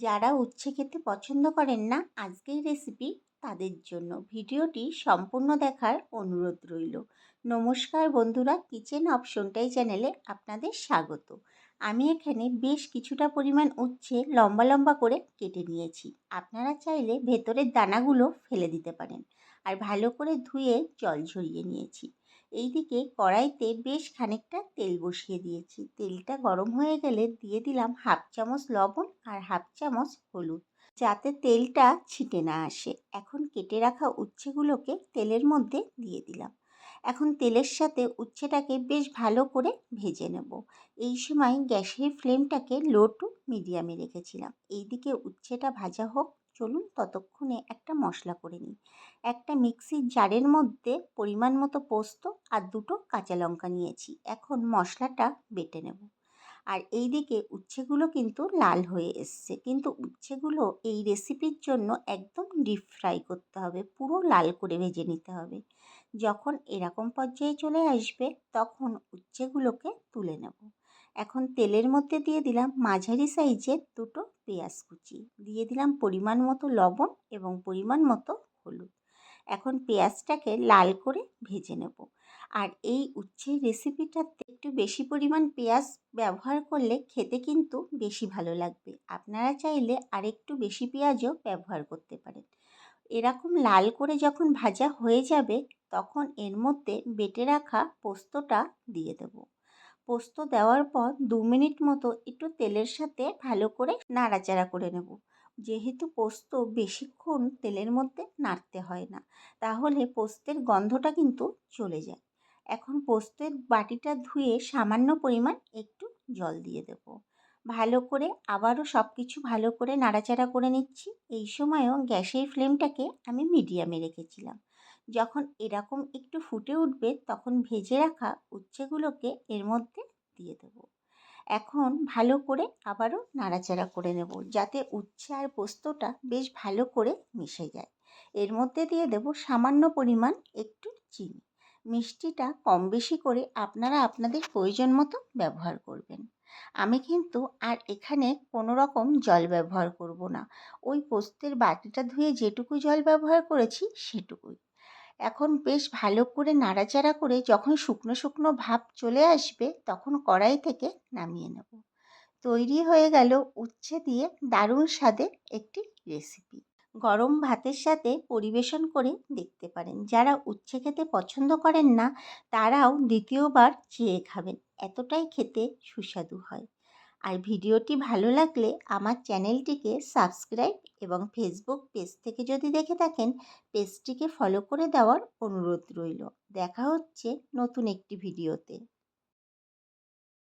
যারা উচ্ছে খেতে পছন্দ করেন না, আজকের রেসিপি তাদের জন্য। ভিডিওটি সম্পূর্ণ দেখার অনুরোধ রইল। নমস্কার বন্ধুরা, কিচেন অপশনটাই চ্যানেলে আপনাদের স্বাগত। আমি এখানে বেশ কিছুটা পরিমাণ উচ্ছে লম্বা লম্বা করে কেটে নিয়েছি। আপনারা চাইলে ভেতরের দানাগুলো ফেলে দিতে পারেন। আর ভালো করে ধুয়ে জল ঝরিয়ে নিয়েছি। এইদিকে কড়াইতে বেশ খানিকটা তেল বসিয়ে দিয়েছি। তেলটা গরম হয়ে গেলে দিয়ে দিলাম হাফ চামচ লবণ আর হাফ চামচ হলুদ যাতে তেলটা ছিটে না আসে। এখন কেটে রাখা উচ্ছেগুলোকে তেলের মধ্যে দিয়ে দিলাম। এখন তেলের সাথে উচ্ছেটাকে বেশ ভালো করে ভেজে নেব। এই সময় গ্যাসের ফ্লেমটাকে লো টু মিডিয়ামে রেখেছিলাম। এইদিকে উচ্ছেটা ভাজা হোক চলুন ততক্ষণে একটা মশলা করে নিই। একটা মিক্সির জারের মধ্যে পরিমাণ মতো পোস্ত আর দুটো কাঁচা লঙ্কা নিয়েছি। এখন মশলাটা বেটে নেব। আর এই দিকে উচ্ছেগুলো কিন্তু লাল হয়ে এসছে। কিন্তু উচ্ছেগুলো এই রেসিপির জন্য একদম ডিপ ফ্রাই করতে হবে। পুরো লাল করে ভেজে নিতে হবে। যখন এরকম পর্যায়ে চলে আসবে, তখন উচ্ছেগুলোকে তুলে নেব। এখন তেলের মধ্যে দিয়ে দিলাম মাঝারি সাইজের দুটো পেঁয়াজ কুচি। দিয়ে দিলাম পরিমাণ মতো লবণ এবং পরিমাণ মতো হলুদ। এখন পেঁয়াজটাকে লাল করে ভেজে নেব। আর এই উচ্ছের রেসিপিটাতে একটু বেশি পরিমাণ পেঁয়াজ ব্যবহার করলে খেতে কিন্তু বেশি ভালো লাগবে। আপনারা চাইলে আরেকটু বেশি পেঁয়াজও ব্যবহার করতে পারেন। এরকম লাল করে যখন ভাজা হয়ে যাবে, তখন এর মধ্যে বেটে রাখা পোস্তটা দিয়ে দেবো। পোস্ত দেওয়ার পর দু মিনিট মতো একটু তেলের সাথে ভালো করে নাড়াচাড়া করে নেব। যেহেতু পোস্ত বেশিক্ষণ তেলের মধ্যে নাড়তে হয় না, তাহলে পোস্তের গন্ধটা কিন্তু চলে যায়। এখন পোস্তের বাটিটা ধুয়ে সামান্য পরিমাণ একটু জল দিয়ে দেব। ভালো করে আবারও সব কিছু ভালো করে নাড়াচাড়া করে নিচ্ছি। এই সময়ও গ্যাসের ফ্লেমটাকে আমি মিডিয়ামে রেখেছিলাম। যখন এরকম একটু ফুটে উঠবে, তখন ভেজে রাখা উচ্ছেগুলোকে এর মধ্যে দিয়ে দেব। এখন ভালো করে আবারও নাড়াচাড়া করে নেব, যাতে উচ্ছে আর পোস্তটা বেশ ভালো করে মিশে যায়। এর মধ্যে দিয়ে দেব সামান্য পরিমাণ একটু চিনি। মিষ্টিটা কম বেশি করে আপনারা আপনাদের প্রয়োজন মতো ব্যবহার করবেন। আমি কিন্তু আর এখানে কোনো রকম জল ব্যবহার করব না। ওই পোস্তের বাটিটা ধুয়ে যেটুকু জল ব্যবহার করেছি, সেটুকুই। এখন বেশ ভালো করে নাড়াচাড়া করে যখন শুকনো শুকনো ভাব চলে আসবে, তখন কড়াই থেকে নামিয়ে নেব। তৈরি হয়ে গেল উচ্ছে দিয়ে দারুণ স্বাদের একটি রেসিপি গরম ভাতের সাথে পরিবেশন করে দেখতে পারেন। যারা উচ্ছে খেতে পছন্দ করেন না, তারাও দ্বিতীয়বার চেয়ে খাবেন। এতটাই খেতে সুস্বাদু হয়। আর ভিডিওটি ভালো লাগলে আমার চ্যানেলটিকে সাবস্ক্রাইব এবং ফেসবুক পেজ থেকে যদি দেখে থাকেন, পেজটিকে ফলো করে দেওয়ার অনুরোধ রইল। দেখা হচ্ছে নতুন একটি ভিডিওতে।